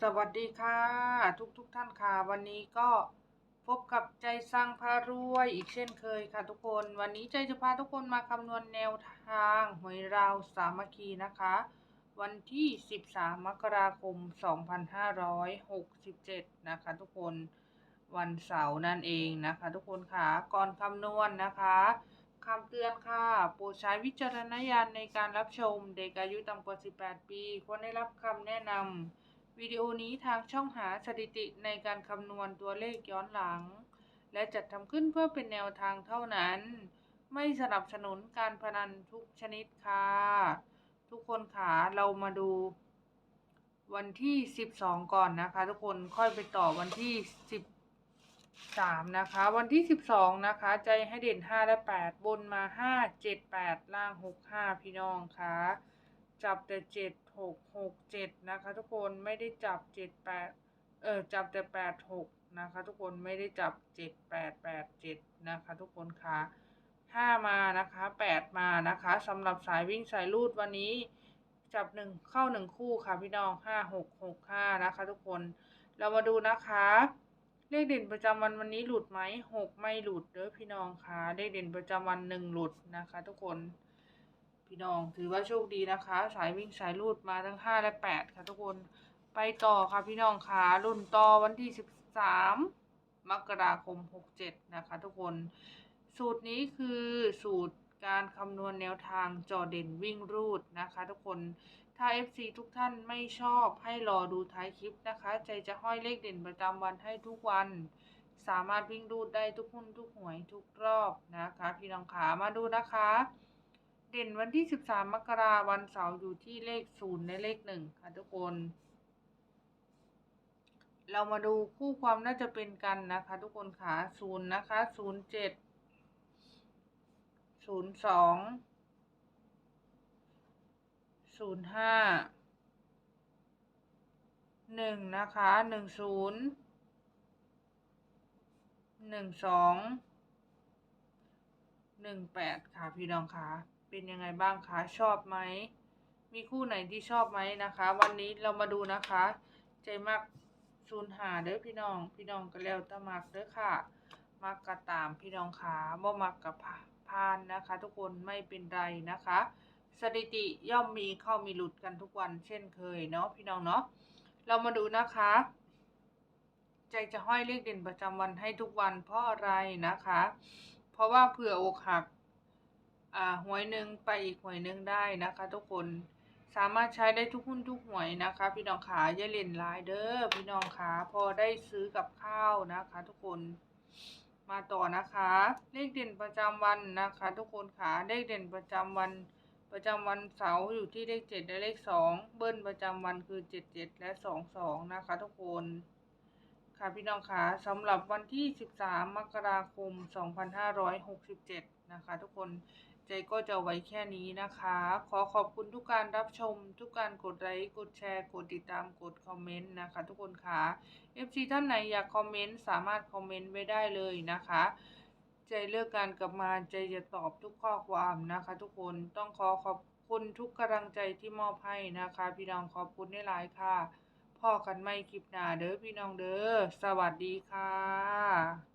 สวัสดีค่ะ ทุกทุกท่านค่ะ วันนี้ก็พบกับใจสร้างพารวยอีกเช่นเคยค่ะทุกคนวันนี้ใจจะพาทุกคนมาคำนวณแนวทางหวยราวสามัคคีนะคะ วันที่ 13 มกราคม 2567 นะคะ ทุกคนวันเสาร์นั่นเองนะคะ ทุกคนค่ะก่อนคำนวณนะคะคำเตือนค่ะโปรดใช้วิจารณญาณในการรับชมเด็กอายุต่ำกว่า 18 ปีควรได้รับคำแนะนำ วิดีโอนี้ทางช่องหาสถิติในการคำนวณตัวเลขย้อนหลัง และจัดทำขึ้นเพื่อเป็นแนวทางเท่านั้น ไม่สนับสนุนการพนันทุกชนิดค่ะ ทุกคนค่ะเรามาดู วันที่ 12 ก่อนนะคะ ทุกคนค่อยไปต่อวันที่ 13 นะคะ วันที่ 12 นะคะ ใจให้เด่น 5 และ 8 บนมา 5 7 8 ล่าง 6 5 พี่น้องค่ะ จับแต่เจ็ดหกหกเจ็ดนะคะ ทุกคนไม่ได้จับเจ็ดแปดเออจับแต่แปดหกนะคะ ทุกคนไม่ได้จับเจ็ดแปดแปดเจ็ดนะคะ ทุกคนค่ะห้ามานะคะแปดมานะคะสำหรับสายวิ่งสายลูดวันนี้จับหนึ่งเข้าหนึ่งคู่ค่ะพี่น้องห้าหกหกห้านะคะ ทุกคนเรามาดูนะคะ เลขเด่นประจำวันวันนี้หลุดไหมหกไม่หลุดเด้อพี่น้องค่ะเลขเด่นประจำวันหนึ่งหลุดนะคะ ทุกคน พี่น้องถือว่าโชคดีนะคะสายวิ่งสายรูดมาทั้ง 5 และ 8 ค่ะทุกคนไปต่อค่ะพี่น้องค่ะรุ่นต่อวันที่ 13 มกราคม 67 นะคะทุกคนสูตรนี้คือสูตรการคำนวณแนวทางจอเด่นวิ่งรูดนะคะ ทุกคนถ้า FC ทุกท่านไม่ชอบให้รอดูท้ายคลิปนะคะ ใจจะห้อยเลขเด่นประจำวันให้ทุกวัน สามารถวิ่งรูดได้ทุกหุ้นทุกหวยทุกรอบนะคะ พี่น้องขามาดูนะคะ เด่นวันที่ 13 มกราวันเสาร์อยู่ที่เลขศูนย์ในเลขหนึ่งค่ะทุกคน เรามาดูคู่ความน่าจะเป็นกันนะคะ ทุกคนค่ะศูนย์นะคะศูนย์เจ็ดศูนย์สองศูนย์ห้าหนึ่งนะคะหนึ่งศูนย์หนึ่งสองหนึ่งแปดค่ะพี่น้องค่ะ เป็นยังไงบ้างคะชอบไหมมีคู่ไหนที่ชอบไหมนะคะ วันนี้เรามาดูนะคะ ใจมักศูนย์หาเด้อพี่น้อง พี่น้องก็แล้วแตะมักเด้อค่ะ มักกระตามพี่น้องขาบ่มักกับพานนะคะ ทุกคนไม่เป็นไรนะคะ สถิติย่อมมีเข้ามีหลุดกันทุกวันเช่นเคยเนาะพี่น้องเนาะเรามาดูนะคะ ใจจะห้อยเลขเด่นประจำวันให้ทุกวันเพราะอะไรนะคะ เพราะว่าเผื่ออกหัก หวยหนึ่งไปอีกหวยหนึ่งได้นะคะทุกคนสามารถใช้ได้ทุกหุ้นทุกหวยนะคะ พี่น้องขาอย่าเล่นหลายเด้อพี่น้องขาพอได้ซื้อกับข้าวนะคะ ทุกคนมาต่อนะคะ เลขเด่นประจำวันนะคะ ทุกคนขาเลขเด่นประจำวัน ประจำวันเสาร์อยู่ที่เลขเจ็ดและเลขสองเบิ้ลประจำวันคือเจ็ดเจ็ดและสองสองนะคะ ทุกคน ค่ะพี่น้องคะสำหรับวันที่ 13 มกราคม 2567 นะคะ ทุกคนใจก็จะไว้แค่นี้นะคะ ขอขอบคุณทุกการรับชม ทุกการกดไลค์กดแชร์ กดติดตามกดคอมเมนต์นะคะ ทุกคนคะ FC ท่านไหนอยากคอมเมนต์สามารถคอมเมนต์ไว้ได้เลยนะคะใจเลือกการกลับมาใจจะตอบทุกข้อความนะคะ ทุกคนต้องขอขอบคุณทุกกำลังใจที่มอบให้นะคะ พี่น้องขอบคุณได้หลายค่ะ พ่อกันไม่คลิปหน้าเด้อพี่น้องเด้อ สวัสดีค่ะ